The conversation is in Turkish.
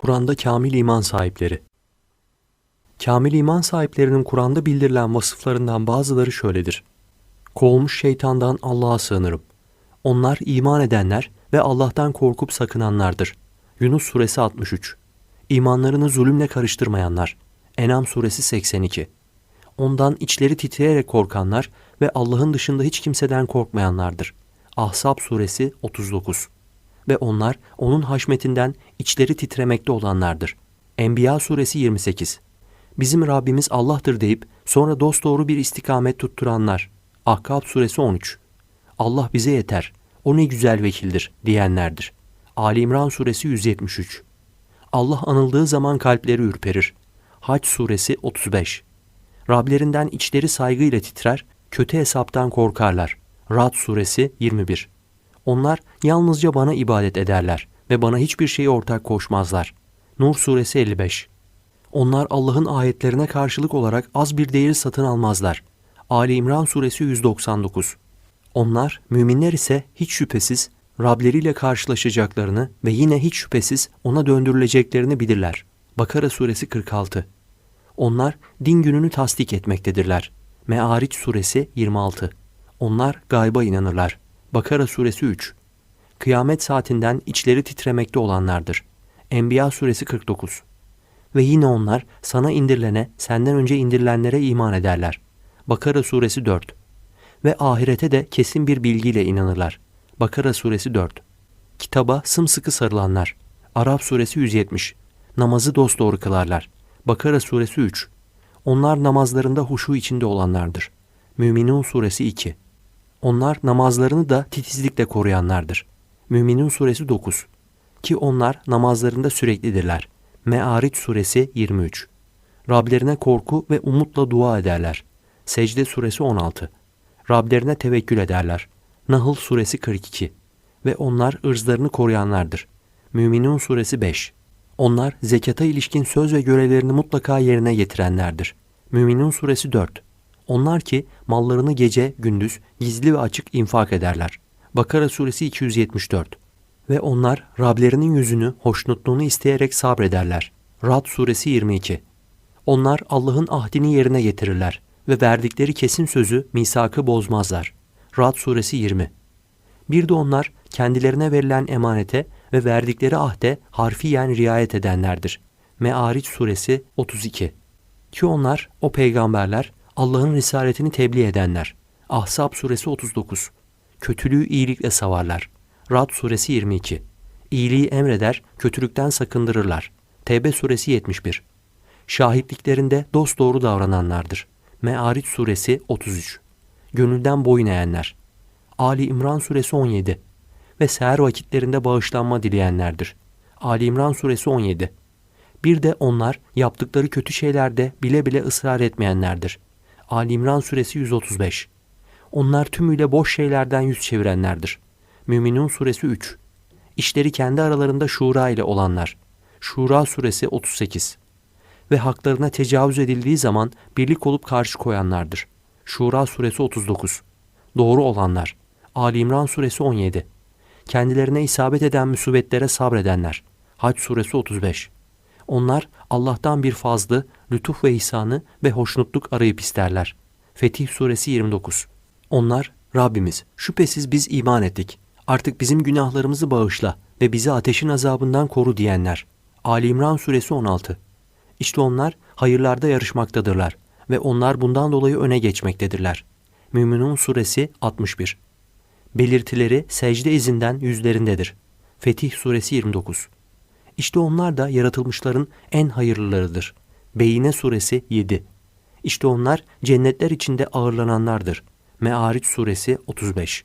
Kur'an'da kamil iman sahipleri. Kamil iman sahiplerinin Kur'an'da bildirilen vasıflarından bazıları şöyledir. Kovulmuş şeytandan Allah'a sığınırım. Onlar iman edenler ve Allah'tan korkup sakınanlardır. Yunus suresi 63. İmanlarını zulümle karıştırmayanlar. Enam suresi 82. Ondan içleri titreyerek korkanlar ve Allah'ın dışında hiç kimseden korkmayanlardır. Ahzab suresi 39 ve onlar onun haşmetinden içleri titremekte olanlardır. Enbiya suresi 28. Bizim Rabbimiz Allah'tır deyip sonra dosdoğru bir istikamet tutturanlar. Ahkab suresi 13. Allah bize yeter. O ne güzel vekildir diyenlerdir. Ali İmran suresi 173. Allah anıldığı zaman kalpleri ürperir. Haç suresi 35. Rablerinden içleri saygıyla titrer, kötü hesaptan korkarlar. Rad suresi 21. Onlar yalnızca bana ibadet ederler ve bana hiçbir şeyi ortak koşmazlar. Nur suresi 55. Onlar Allah'ın ayetlerine karşılık olarak az bir değeri satın almazlar. Ali İmran suresi 199. Onlar, müminler ise hiç şüphesiz Rableriyle karşılaşacaklarını ve yine hiç şüphesiz ona döndürüleceklerini bilirler. Bakara suresi 46. Onlar din gününü tasdik etmektedirler. Me'ariç suresi 26. Onlar gayba inanırlar. Bakara suresi 3. Kıyamet saatinden içleri titremekte olanlardır. Enbiya suresi 49. Ve yine onlar sana indirilene, senden önce indirilenlere iman ederler. Bakara suresi 4. Ve ahirete de kesin bir bilgiyle inanırlar. Bakara suresi 4. Kitaba sımsıkı sarılanlar. Arap suresi 170. Namazı dosdoğru kılarlar. Bakara suresi 3. Onlar namazlarında huşu içinde olanlardır. Müminun suresi 2. Onlar namazlarını da titizlikle koruyanlardır. Müminun suresi 9. Ki onlar namazlarında süreklidirler. Me'ariç suresi 23. Rablerine korku ve umutla dua ederler. Secde suresi 16. Rablerine tevekkül ederler. Nahl suresi 42. Ve onlar ırzlarını koruyanlardır. Müminun suresi 5. Onlar zekata ilişkin söz ve görevlerini mutlaka yerine getirenlerdir. Müminun suresi 4. Onlar ki mallarını gece gündüz gizli ve açık infak ederler. Bakara suresi 274. Ve onlar Rablerinin yüzünü, hoşnutluğunu isteyerek sabrederler. Rad suresi 22. Onlar Allah'ın ahdini yerine getirirler ve verdikleri kesin sözü, misakı bozmazlar. Rad suresi 20. Bir de onlar kendilerine verilen emanete ve verdikleri ahde harfiyen riayet edenlerdir. Me'ariç suresi 32. Ki onlar, o peygamberler, Allah'ın risaletini tebliğ edenler. Ahzab suresi 39. Kötülüğü iyilikle savarlar. Rad suresi 22. İyiliği emreder, kötülükten sakındırırlar. Tevbe suresi 71. Şahitliklerinde dosdoğru davrananlardır. Me'ariç suresi 33. Gönülden boyun eğenler. Ali İmran suresi 17. Ve seher vakitlerinde bağışlanma dileyenlerdir. Ali İmran suresi 17. Bir de onlar yaptıkları kötü şeylerde bile bile ısrar etmeyenlerdir. Ali İmran suresi 135. Onlar tümüyle boş şeylerden yüz çevirenlerdir. Müminun suresi 3. İşleri kendi aralarında şura ile olanlar. Şura suresi 38. Ve haklarına tecavüz edildiği zaman birlik olup karşı koyanlardır. Şura suresi 39. Doğru olanlar. Ali İmran suresi 17. Kendilerine isabet eden musibetlere sabredenler. Hac suresi 35. Onlar Allah'tan bir fazlı, lütuf ve ihsanı ve hoşnutluk arayıp isterler. Fetih suresi 29. Onlar Rabbimiz şüphesiz biz iman ettik. Artık bizim günahlarımızı bağışla ve bizi ateşin azabından koru diyenler. Ali İmran suresi 16. İşte onlar hayırlarda yarışmaktadırlar ve onlar bundan dolayı öne geçmektedirler. Müminun suresi 61. Belirtileri secde izinden yüzlerindedir. Fetih suresi 29. İşte onlar da yaratılmışların en hayırlılarıdır. Beyine suresi 7. İşte onlar cennetler içinde ağırlananlardır. Me'ariç suresi 35.